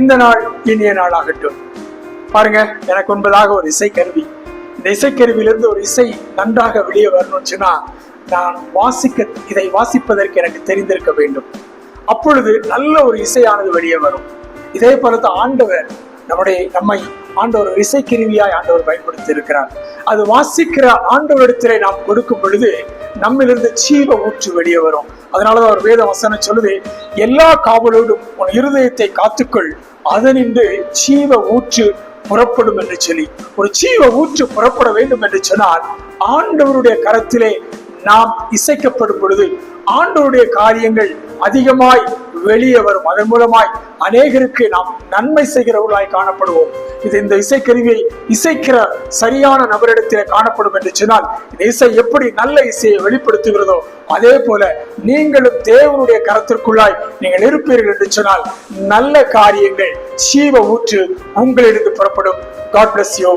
இந்த நாள் இனிய நாளாகட்டும். பாருங்க எனக்கு ஒன்பதாக ஒரு இசைக்கருவி. இந்த இசைக்கருவியிலிருந்து ஒரு இசை நன்றாக வெளியே வரணும்னு நான் வாசிக்க இதை வாசிப்பதற்கு எனக்கு தெரிந்திருக்க வேண்டும். அப்பொழுது நல்ல ஒரு இசையானது வெளியே வரும். இதே போலதான் ஆண்டவர் நம்முடைய நம்மை ஆண்டவர் இசைக்கருவியாய் ஆண்டவர் பயன்படுத்தி இருக்கிறார் அது வாசிக்கிற ஆண்டவரிடத்திலே நாம் கொடுக்கும் பொழுது நம்மிலிருந்து சீவ ஊற்று வெளியே வரும். அதனாலதான் ஒரு வேத வசனம் சொல்லுது எல்லா காவலோடும் உன் இருதயத்தை காத்துக்கொள் அதனின்று சீவ ஊற்று புறப்படும் என்று சொல்லி. ஒரு சீவ ஊற்று புறப்பட வேண்டும் என்று சொன்னால் ஆண்டவருடைய கரத்திலே நாம் இசைக்கப்படும் பொழுது ஆண்டவருடைய காரியங்கள் அதிகமாய் வெளியே வரும். அதன் மூலமாய் அநேகருக்கு நாம் நன்மை செய்கிறவர்களாய் காணப்படுவோம். இது இந்த இசைக்கருவியை இசைக்கிற சரியான நபரிடத்திலே காணப்படும் என்று சொன்னால் இந்த இசை எப்படி நல்ல இசையை வெளிப்படுத்துகிறதோ அதே போல நீங்களும் தேவனுடைய கரத்திற்குள்ளாய் நீங்கள் இருப்பீர்கள் என்று சொன்னால் நல்ல காரியங்கள் சீவ ஊற்று உங்களிடந்து புறப்படும். God bless you.